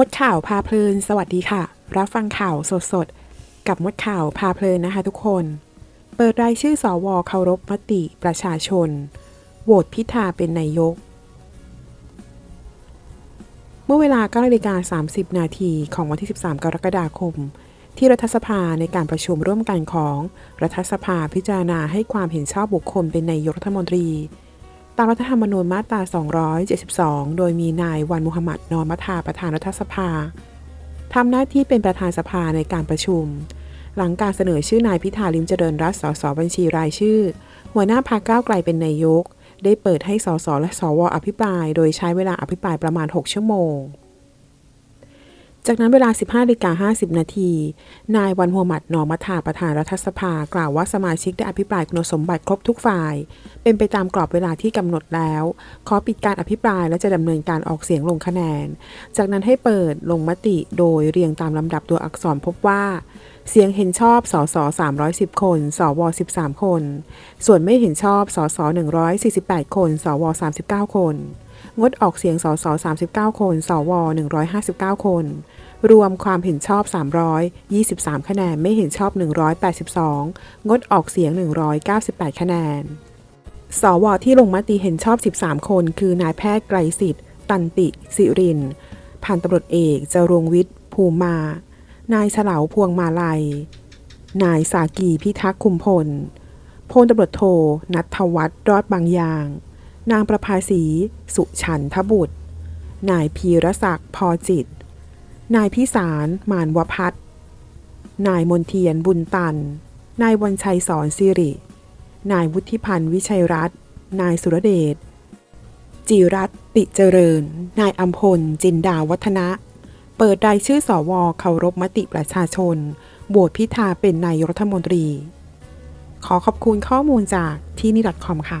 มดข่าวพาเพลิน สวัสดีค่ะ รับฟังข่าวสดๆ กับมดข่าวพาเพลินนะคะทุกคน เปิดรายชื่อสอวเคารพมติประชาชน โหวตพิธาเป็นนายก เมื่อเวลา9นาฬิกา30 นาทีของวันที่ 13 กรกฎาคม ที่รัฐสภาในการประชุมร่วมกันของ รัฐสภาพิจารณาให้ความเห็นชอบบุคคลเป็นนายกรัฐมนตรี ตามรัฐธรรมนูญมาตรา 272 โดยมีนายวันมุฮัมมัดนอมัทาประธานรัฐสภาทำหน้าที่เป็นประธานสภาในการประชุม หลังการเสนอชื่อนายพิธาลิมเจริญรัตสสบัญชีรายชื่อ หัวหน้าพรรคก้าวไกลเป็นนายก ได้เปิดให้สสและสวอภิปราย โดยใช้เวลาอภิปรายประมาณ 6 ชั่วโมง จากนั้นเวลา 15นาฬิกา50 นาที นายวันหัวหมัดนอมัทาประธานรัฐสภา กล่าวว่าสมาชิกได้อภิปรายคุณสมบัติครบทุกฝ่าย เป็นไปตามกรอบเวลาที่กำหนดแล้ว ขอปิดการอภิปรายและจะดำเนินการออกเสียงลงคะแนน จากนั้นให้เปิดลงมติโดยเรียงตามลำดับตัวอักษรพบว่า เสียงเห็นชอบสส310 คน สว 13 คน ส่วนไม่เห็นชอบสส148 คน สว 39 คน งดออกเสียงสส39 คน สว 159 คน รวมความเห็นชอบ 323 คะแนน ไม่เห็นชอบ 182 งดออกเสียง 198 คะแนน สว ที่ลงมติเห็นชอบ 13 คน คือนายแพทย์ไกรสิทธิ์ ตันติสิริน พันตำรวจเอกจรงวิทย์ ภูมา นายเฉลาวพวงมาลัย นายสากีพิทักษ์คุมพล พลตำรวจโทนัทวัฒน์รอดบางยาง นางประภาสี สุฉันทบุตร นายพีรศักดิ์พอจิต นายพิสารมานวพัฒน์นายมนเทียนบุญตัน นายวันชัยสอนสิริ นายวุฒิพันธ์วิชัยรัตน์นายสุรเดชจีรัตติเจริญ นายอัมพล จินดาวัฒนะ เปิดรายชื่อสอวเคารพมติประชาชนโหวตพิธาเป็นนายรัฐมนตรี ขอขอบคุณข้อมูลจากที่นี่ .com ค่ะ